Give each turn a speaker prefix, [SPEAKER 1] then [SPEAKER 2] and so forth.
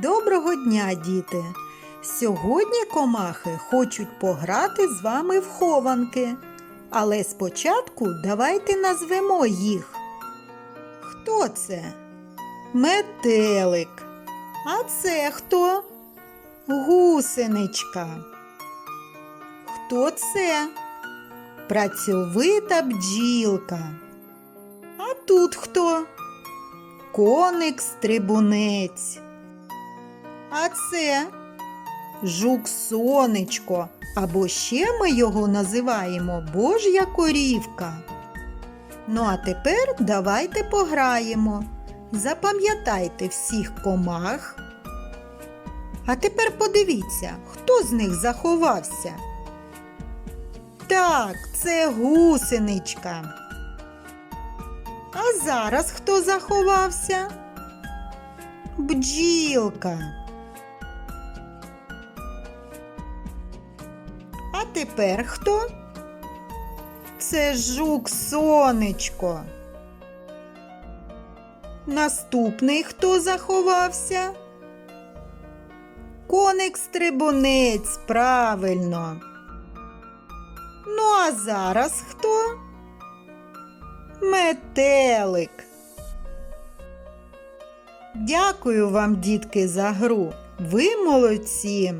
[SPEAKER 1] Доброго дня, діти! Сьогодні комахи хочуть пограти з вами в хованки. Але спочатку давайте назвемо їх. Хто це? Метелик. А це хто? Гусеничка. Хто це? Працьовита бджілка. А тут хто? Коник стрибунець. А це жук сонечко, або ще ми його називаємо Божя корівка. Ну а тепер давайте пограємо. Запам'ятайте всіх комах. А тепер подивіться, хто з них заховався. Так, це гусеничка. А зараз хто заховався? Бджілка. А тепер хто? Це жук сонечко. Наступний хто заховався? Коник стрибунець, правильно. Ну, а зараз хто? Метелик. Дякую вам, дітки, за гру. Ви молодці.